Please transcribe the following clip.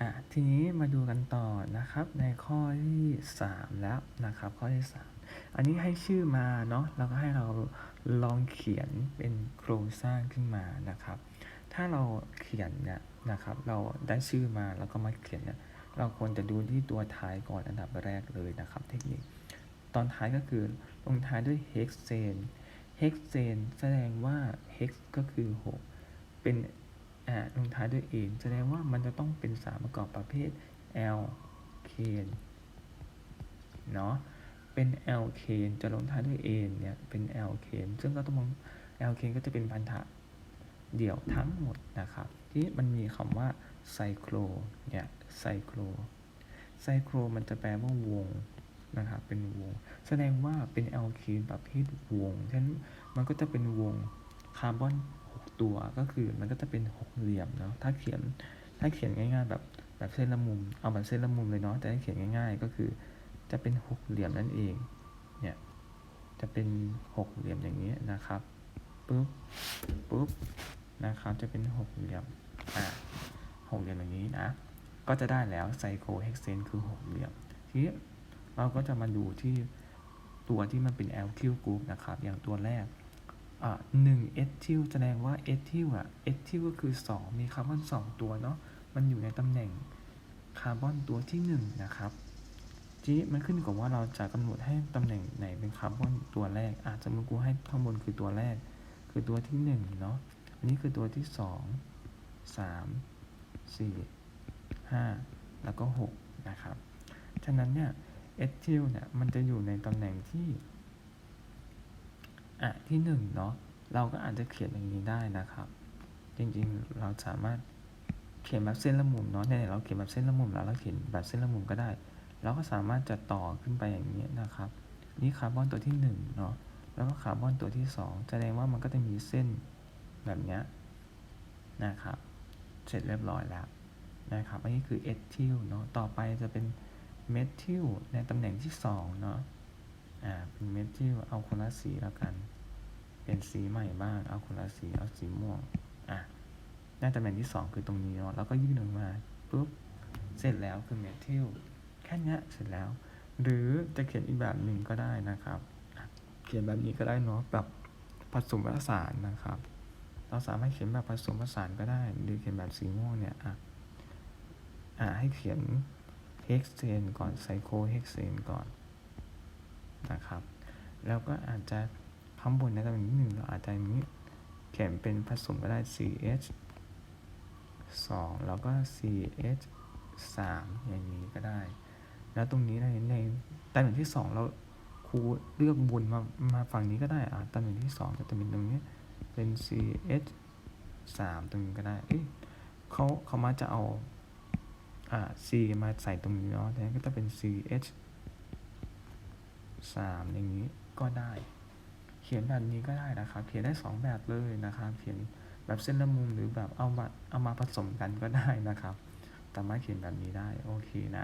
อะทีนี้มาดูกันต่อนะครับในข้อที่ 3 แล้วนะครับ ข้อที่ 3 อันนี้ให้ชื่อมาเนาะแล้วก็ให้เราลองเขียนเป็นโครงสร้างขึ้นมานะครับ ถ้าเราเขียนเนี่ยนะครับ เราได้ชื่อมาแล้วก็มาเขียนเนี่ยเราควรจะดูที่ตัวท้ายก่อนอันดับแรกเลยนะครับ เทคนิค ตอนท้ายก็คือลงท้ายด้วย hexane hexane แสดงว่า hex ก็คือ 6 เป็น ลงท้ายด้วย n แสดงว่ามันจะต้องเป็นสารประกอบประเภท alkane เนาะเป็น alkane จะลงท้ายด้วย n เนี่ยเป็น alkane ซึ่งก็ต้องมอง alkane ก็จะเป็นพันธะเดี่ยวทั้งหมดนะครับ ที่มันมีคำว่าไซโครเนี่ยไซโครไซโครมันจะแปลว่าวงนะครับเป็นวง แสดงว่าเป็นแอลคีนประเภทวง ฉะนั้นมันก็จะเป็นวงคาร์บอน ตัวก็คือมันก็จะเป็นหกเหลี่ยมเนาะถ้าเขียนถ้าเขียนง่าย ๆ แบบแบบเส้นละมุม เอาแบบเส้นละมุมเลยเนาะแต่ถ้าเขียนง่าย ๆ ก็คือจะเป็นหกเหลี่ยมนั่นเองเนี่ยจะเป็นหกเหลี่ยมอย่างนี้นะครับปุ๊บปุ๊บนะครับจะเป็นหกเหลี่ยมอ่าหกเหลี่ยมอย่างนี้นะก็จะได้แล้วไซโคเฮกเซนคือหกเหลี่ยมทีนี้เราก็จะมาดูที่ตัวที่มันเป็น l q group นะครับ อย่างตัวแรก หนึ่งเอทิลแสดงว่าเอทิลอะเอทิลก็คือ 2 มีคาร์บอน 2 ตัวเนาะมันอยู่ในตำแหน่งคาร์บอนตัวที่ 1 นะครับทีนี้มันขึ้นกับว่าเราจะกำหนดให้ตำแหน่งไหนเป็นคาร์บอนตัวแรก อาจจะมติกูให้ข้างบนคือตัวแรก คือตัวที่1เนาะอันนี้คือตัวที่ 2 3 4 5 แล้วก็ 6 นะครับ ฉะนั้นเนี่ยเอทิลเนี่ยมันจะอยู่ในตำแหน่งที่ อะที่หนึ่งเนาะเราก็อาจจะเขียนอย่างนี้ได้นะครับ จริงๆเราสามารถเขียนแบบเส้นละมุมเนาะในเราเขียนแบบเส้นละมุมแล้วเราเขียนแบบเส้นละมุมก็ได้ เราก็สามารถจะต่อขึ้นไปอย่างนี้นะครับ นี่คาร์บอนตัวที่หนึ่งเนาะแล้วก็คาร์บอนตัวที่สองแสดงว่ามันก็จะมีเส้นแบบเนี้ยนะครับ เสร็จเรียบร้อยแล้วนะครับ อันนี้คือเอทิลเนาะ ต่อไปจะเป็นเมทิลในตำแหน่งที่สองเนาะ อ่า เป็นเมทิลเอาคนละสีแล้วกัน เป็นสีใหม่บ้าง เอาคนละสีเอาสีม่วง อะน้าตำแหน่งที่ 2 คือตรงนี้เนาะแล้วก็ยื่นออกมาปุ๊บเสร็จแล้วคือเมทิลแค่นี้เสร็จแล้ว หรือจะเขียนอีกแบบหนึ่งก็ได้นะครับ เขียนแบบนี้ก็ได้เนาะแบบผสมผสานนะครับ เราสามารถเขียนแบบผสมผสานก็ได้ หรือเขียนแบบสีม่วงเนี่ยอะอะให้เขียนเฮกเซนก่อนไซโคเฮกเซนก่อนนะครับ แล้วก็อาจจะ ข้างบนนะตำแหน่งที่หนึ่งเราอาจจะอย่างนี้เขียนเป็นผสมก็ได้ CH 2 แล้วก็ CH 3 อย่างนี้ก็ได้ แล้วตรงนี้ในในตำแหน่งที่ 2 เราครูเลือกวนมามาฝั่งนี้ก็ได้อ่าตำแหน่งที่ 2 จะเป็นตรงนี้เป็น CH 3 ตรงนี้ก็ได้เอ้ยเขาเขามาจะเอาอ่า C มาใส่ตรงนี้เนาะดังนั้นก็จะเป็น CH 3 อย่างนี้ก็ได้ เขียนแบบนี้ก็ได้นะครับ เขียนได้ 2 แบบเลยนะครับ เขียนแบบเส้นละมุมหรือแบบเอามาเอามาผสมกันก็ได้นะครับ สามารถเขียนแบบนี้ได้ โอเคนะ